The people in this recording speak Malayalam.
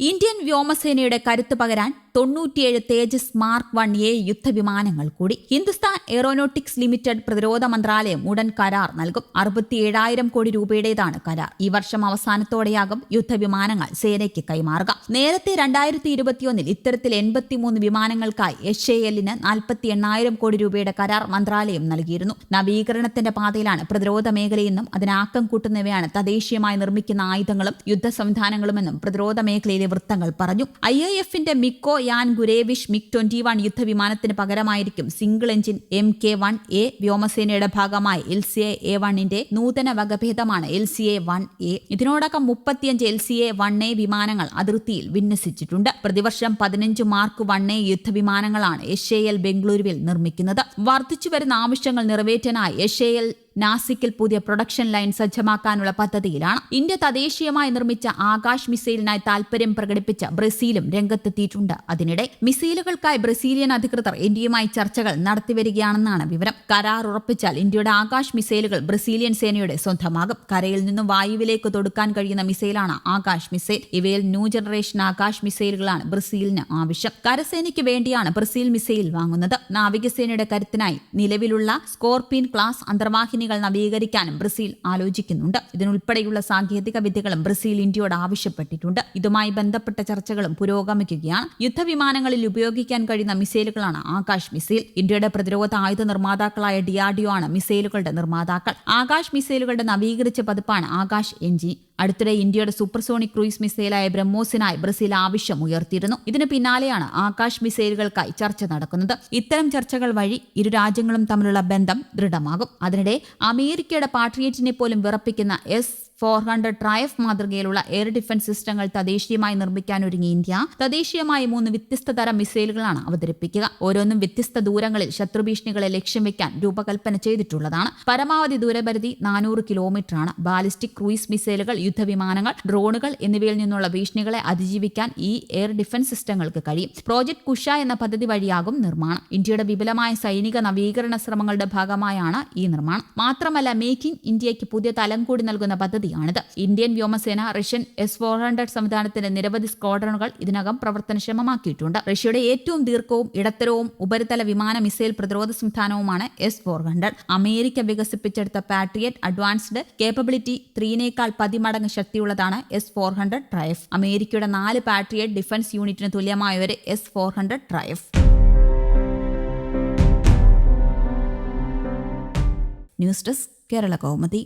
ഇന്ത്യൻ വ്യോമസേനയുടെ കരുത്ത് പകരാൻ തൊണ്ണൂറ്റിയേഴ് തേജസ് മാർക്ക് വൺ എ യുദ്ധവിമാനങ്ങൾ കൂടി. ഹിന്ദുസ്ഥാൻ എയറോനോട്ടിക്സ് ലിമിറ്റഡ് പ്രതിരോധ മന്ത്രാലയം ഉടൻ കരാർ നൽകും. അറുപത്തിയേഴായിരം കോടി രൂപയുടേതാണ് കരാർ. ഈ വർഷം അവസാനത്തോടെയാകും യുദ്ധവിമാനങ്ങൾ സേനയ്ക്ക് കൈമാറുക. നേരത്തെ രണ്ടായിരത്തി ഇരുപത്തിയൊന്നിൽ ഇത്തരത്തിൽ എൺപത്തിമൂന്ന് വിമാനങ്ങൾക്കായി എച്ച് എ എല്ലിന് നാൽപ്പത്തി എണ്ണായിരം കോടി രൂപയുടെ കരാർ മന്ത്രാലയം നൽകിയിരുന്നു. നവീകരണത്തിന്റെ പാതയിലാണ് പ്രതിരോധ മേഖലയെന്നും അതിനാക്കം കൂട്ടുന്നവയാണ് തദ്ദേശീയമായി നിർമ്മിക്കുന്ന ആയുധങ്ങളും യുദ്ധ സംവിധാനങ്ങളുമെന്നും പ്രതിരോധ മേഖലയിലെ വൃത്തങ്ങൾ പറഞ്ഞു. ഐ എ എഫിന്റെ Mikoyan Gurevich MiG twenty one യുദ്ധവിമാനത്തിന് പകരമായിരിക്കും single engine M K one A വ്യോമസേനയുടെ ഭാഗമായി എൽ സി എ എ വണ്ണിന്റെ നൂതന വകഭേദമാണ് L C A one A. ഇതിനോടകം മുപ്പത്തിയഞ്ച് L C A one A വിമാനങ്ങൾ അതിർത്തിയിൽ വിന്യസിച്ചിട്ടുണ്ട്. പ്രതിവർഷം പതിനഞ്ച് മാർക്ക് വൺ എ യുദ്ധവിമാനങ്ങളാണ് എഷ് എ എൽ ബംഗളൂരുവിൽ നിർമ്മിക്കുന്നത്. വർദ്ധിച്ചുവരുന്ന ആവശ്യങ്ങൾ നിറവേറ്റാനായി എഷ് എ എൽ നാസിക്കിൽ പുതിയ പ്രൊഡക്ഷൻ ലൈൻ സജ്ജമാക്കാനുള്ള പദ്ധതിയിലാണ്. ഇന്ത്യ തദ്ദേശീയമായി നിർമ്മിച്ച ആകാശ് മിസൈലിനായി താൽപര്യം പ്രകടിപ്പിച്ച ബ്രസീലും രംഗത്തെത്തിയിട്ടുണ്ട്. അതിനിടെ മിസൈലുകൾക്കായി ബ്രസീലിയൻ അധികൃതർ ഇന്ത്യയുമായി ചർച്ചകൾ നടത്തിവരികയാണെന്നാണ് വിവരം. കരാർ ഉറപ്പിച്ചാൽ ഇന്ത്യയുടെ ആകാശ് മിസൈലുകൾ ബ്രസീലിയൻ സേനയുടെ സ്വന്തമാകും. കരയിൽ നിന്നും വായുവിലേക്ക് തൊടുക്കാൻ കഴിയുന്ന മിസൈലാണ് ആകാശ് മിസൈൽ. ഇവയിൽ ന്യൂ ജനറേഷൻ ആകാശ് മിസൈലുകളാണ് ബ്രസീലിന് ആവശ്യം. കരസേനയ്ക്ക് വേണ്ടിയാണ് ബ്രസീൽ മിസൈൽ വാങ്ങുന്നത്. നാവികസേനയുടെ കരുത്തിനായി നിലവിലുള്ള സ്കോർപിയൻ ക്ലാസ് അന്തർവാഹിനി കമ്പനികൾ നവീകരിക്കാനും ബ്രസീൽ ആലോചിക്കുന്നുണ്ട്. ഇതിനുൾപ്പെടെയുള്ള സാങ്കേതിക വിദ്യകളും ബ്രസീൽ ഇന്ത്യയോട് ആവശ്യപ്പെട്ടിട്ടുണ്ട്. ഇതുമായി ബന്ധപ്പെട്ട ചർച്ചകളും പുരോഗമിക്കുകയാണ്. യുദ്ധവിമാനങ്ങളിൽ ഉപയോഗിക്കാൻ കഴിയുന്ന മിസൈലുകളാണ് ആകാശ് മിസൈൽ. ഇന്ത്യയുടെ പ്രതിരോധ ആയുധ നിർമ്മാതാക്കളായ ഡിആർഡിഒ ആണ് മിസൈലുകളുടെ നിർമ്മാതാക്കൾ. ആകാശ് മിസൈലുകളുടെ നവീകരിച്ച പതിപ്പാണ് ആകാശ് എൻജി അടുത്തിടെ ഇന്ത്യയുടെ സൂപ്പർസോണിക് ക്രൂയിസ് മിസൈലായ ബ്രഹ്മോസിനായി ബ്രസീൽ ആവശ്യം ഉയർത്തിയിരുന്നു. ഇതിന് പിന്നാലെയാണ് ആകാശ് മിസൈലുകൾക്കായി ചർച്ച നടക്കുന്നത്. ഇത്തരം ചർച്ചകൾ വഴി ഇരു രാജ്യങ്ങളും തമ്മിലുള്ള ബന്ധം ദൃഢമാകും. അതിനിടെ അമേരിക്കയുടെ പാട്രിയറ്റിനെ പോലും വിറപ്പിക്കുന്ന എസ് ഫോർ ഹൺഡ്രഡ് ട്രയഫ് മാതൃകയിലുള്ള എയർ ഡിഫൻസ് സിസ്റ്റങ്ങൾ തദ്ദേശീയമായി നിർമ്മിക്കാനൊരുങ്ങി ഇന്ത്യ. തദ്ദേശീയമായി മൂന്ന് വ്യത്യസ്ത തരം മിസൈലുകളാണ് അവതരിപ്പിക്കുക. ഓരോന്നും വ്യത്യസ്ത ദൂരങ്ങളിൽ ശത്രുഭീഷണികളെ ലക്ഷ്യം വെക്കാൻ രൂപകൽപ്പന ചെയ്തിട്ടുള്ളതാണ്. പരമാവധി ദൂരപരിധി നാനൂറ് കിലോമീറ്റർ ആണ് ബാലിസ്റ്റിക് ക്രൂയിസ് മിസൈലുകൾ യുദ്ധവിമാനങ്ങൾ ഡ്രോണുകൾ എന്നിവയിൽ നിന്നുള്ള ഭീഷണികളെ അതിജീവിക്കാൻ ഈ എയർ ഡിഫൻസ് സിസ്റ്റങ്ങൾക്ക് കഴിയും. പ്രോജക്ട് കുഷ എന്ന പദ്ധതി വഴിയാകും നിർമ്മാണം. ഇന്ത്യയുടെ വിപുലമായ സൈനിക നവീകരണ ശ്രമങ്ങളുടെ ഭാഗമായാണ് ഈ നിർമ്മാണം. മാത്രമല്ല മേക്കിംഗ് ഇന്ത്യയ്ക്ക് പുതിയ തലം കൂടി നൽകുന്ന പദ്ധതിയാണിത്. ഇന്ത്യൻ വ്യോമസേന റഷ്യൻ എസ് ഫോർ ഹൺഡ്രഡ് സംവിധാനത്തിന്റെ നിരവധി സ്ക്വാഡ്രണുകൾ ഇതിനകം പ്രവർത്തനക്ഷമമാക്കിയിട്ടുണ്ട്. റഷ്യയുടെ ഏറ്റവും ദീർഘവും ഇടത്തരവും ഉപരിതല വിമാന മിസൈൽ പ്രതിരോധ സംവിധാനവുമാണ് എസ് ഫോർ ഹൺഡ്രഡ് അമേരിക്ക വികസിപ്പിച്ചെടുത്ത പാട്രിയറ്റ് അഡ്വാൻസ്ഡ് കേപ്പബിലിറ്റി ത്രീനേക്കാൾ പതിമടങ്ങ് ശക്തിയുള്ളതാണ് എസ് ഫോർ ഹൺഡ്രഡ് ട്രയഫ് അമേരിക്കയുടെ നാല് പാട്രിയറ്റ് ഡിഫൻസ് യൂണിറ്റിന് തുല്യമായ ഒരു S four hundred ട്രയഫ് news desk Kerala Kaumudi.